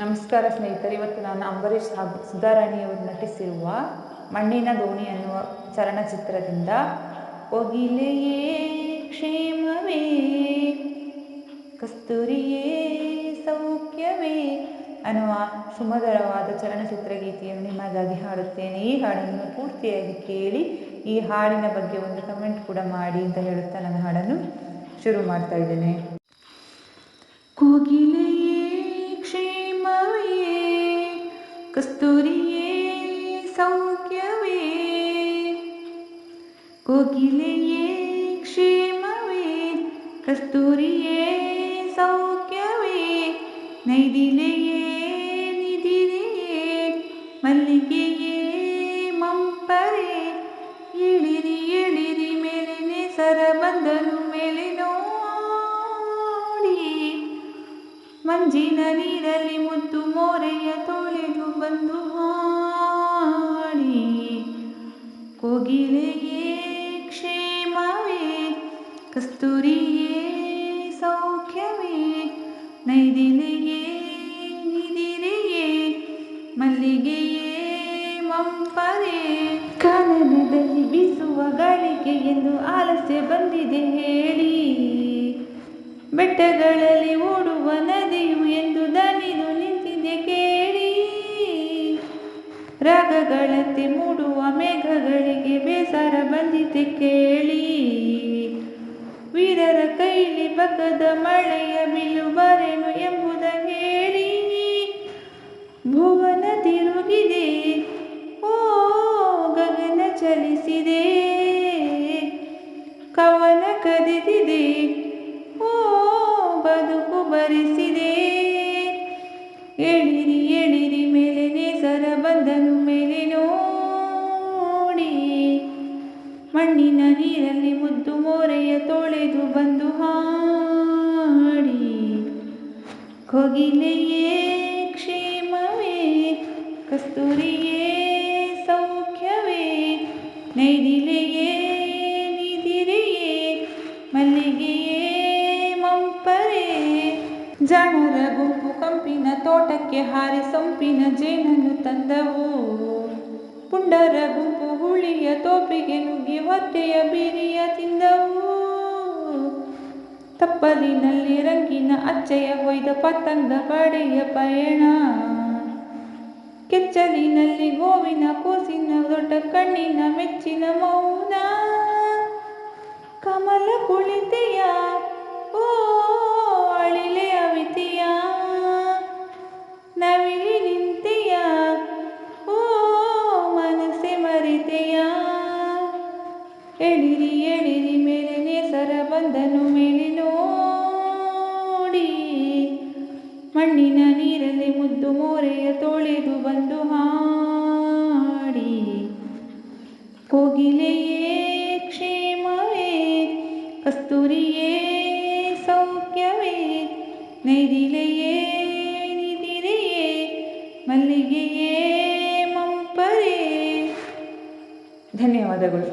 ನಮಸ್ಕಾರ ಸ್ನೇಹಿತರೆ, ಇವತ್ತು ನಾನು ಅಂಬರೀಷ್ ಹಾಗೂ ಸುಧಾರಾಣಿಯವರು ನಟಿಸಿರುವ ಮಣ್ಣಿನ ದೋಣಿ ಅನ್ನುವ ಚಲನಚಿತ್ರದಿಂದ ಒಗಿಲೆಯೇ ಕ್ಷೇಮವೇ, ಕಸ್ತೂರಿಯೇ, ಸೌಖ್ಯವೇ ಅನ್ನುವ ಸುಮಧುರವಾದ ಚಲನಚಿತ್ರ ಗೀತೆಯನ್ನು ನಿಮಗಾಗಿ ಹಾಡುತ್ತೇನೆ. ಈ ಹಾಡನ್ನು ಪೂರ್ತಿಯಾಗಿ ಕೇಳಿ, ಈ ಹಾಡಿನ ಬಗ್ಗೆ ಒಂದು ಕಮೆಂಟ್ ಕೂಡ ಮಾಡಿ ಅಂತ ಹೇಳುತ್ತಾ ನನ್ನ ಹಾಡನ್ನು ಶುರು ಮಾಡ್ತಾ ಇದ್ದೇನೆ. ಕಸ್ತೂರಿಯೇ ಸೌಖ್ಯವೇ ಕೋಗಿಲೆಯೇ ಕ್ಷೇಮವೇ ಕಸ್ತೂರಿಯೇ ಸೌಖ್ಯವೇ ನೈದಿಲೆಯೇ ನಿಧಿರೆಯೇ ಮಲ್ಲಿಗೆಯೇ ಮಂಪರೆ ಇಳಿರಿ ಇಳಿರಿ ಮೇಲಿನ ಸರ ಬಂದನು ಮೇಲೆ ನೋಡಿ ಮಂಜಿನ ನೀರಲ್ಲಿ ಮುದ್ದು ಮೋರೆಯ ಕಸ್ತೂರಿಯೇ ಸೌಖ್ಯವೇ, ನೈದಿಲೆಯೇ ನಿದಿರೆಯೇ ಮಲ್ಲಿಗೆಯೇ ಮಂಪರೆ. ಕಾನನದಲ್ಲಿ ಬೀಸುವ ಗಾಳಿಗೆ ಎಂದು ಆಲಸ್ಯ ಬಂದಿದೆ ಹೇಳಿ. ಬೆಟ್ಟಗಳಲ್ಲಿ ಓಡುವ ನದಿಯು ಎಂದು ದನಿದು ನಿಂತಿದೆ ಕೇಳಿ. ರಾಗಗಳಂತೆ ಮೂಡುವ ಮೇಘಗಳಿಗೆ ಬೇಸರ ಬಂದಿದೆ ಕೇಳಿ. ಕೈಲಿ ಬಗದ ಮಳೆಯ ಬರೆನು ಎಂಬುದ ಹೇಳಿ. ಭುವನ ತಿರುಗಿದೆ, ಓ ಗಗನ ಚಲಿಸಿದೆ. ಕವನ ಕದಿದಿದೆ, ಓ ಬದುಕು ಬರಿಸಿದೆ. ಎಳಿರಿ ಎಳಿರಿ ಮೇಲೆ ಸರ ಬಂದನು, ಮೇಲೆ ನೋಡಿ. ಮಣ್ಣಿನ ನೀರಲ್ಲಿ ಮುದ್ದು ಮೋರೆಯ ತೊಳೆದು ಬಂದು ಕೋಗಿಲೆಯೇ ಕ್ಷೇಮವೇ, ಕಸ್ತೂರಿಯೇ, ಸೌಖ್ಯವೇ, ನೈದಿಲೆಯೇ ನಿದಿರೆಯೇ ಮಲ್ಲಿಗೆಯೇ, ಮಂಪರೆ ಜಾಣರ ಗುಂಪು ಕಂಪಿನ ತೋಟಕ್ಕೆ ಹಾರಿ ಸೊಂಪಿನ ಜೇನನ್ನು ತಂದವು. ಪುಂಡರ ಗುಂಪು ಹುಳಿಯ ತೋಪಿಗೆ ನುಗ್ಗಿ ಹೊಟ್ಟೆಯ ಬೀರಿಯ ತಿಂದವು. ತಪ್ಪಲಿನಲ್ಲಿ ರಂಗಿನ ಅಚ್ಚಯ ಹೊಯ್ದ ಪತಂಗ ಪಡೆಯ ಪಯಣ. ಕೆಚ್ಚಲಿನಲ್ಲಿ ಗೋವಿನ ಕೂಸಿನ ದೊಡ್ಡ ಕಣ್ಣಿನ ಮೆಚ್ಚಿನ ಮೌನ. ಕಮಲ ಕುಳಿತೆಯ, ಓ ಅಳಿಲೆ ಅವಿತೆಯ. ನವಿಲಿ ನಿಂತೆಯ, ಓ ಮನಸ್ಸೆ ಮರಿತೆಯ. ಎಳಿರಿ ಎಳಿರಿ ಮೇಲೆ ನೇಸರ ಬಂದನು ಕೋಗಿಲೆಯೇ ಕ್ಷೇಮವೇ ಕಸ್ತೂರಿಯೇ ಸೌಖ್ಯವೇ ನೈದಿಲೆಯೇ ನಿದಿರೆಯೇ ಮಲ್ಲಿಗೆಯೇ ಮಂಪರೆ ಧನ್ಯವಾದಗಳು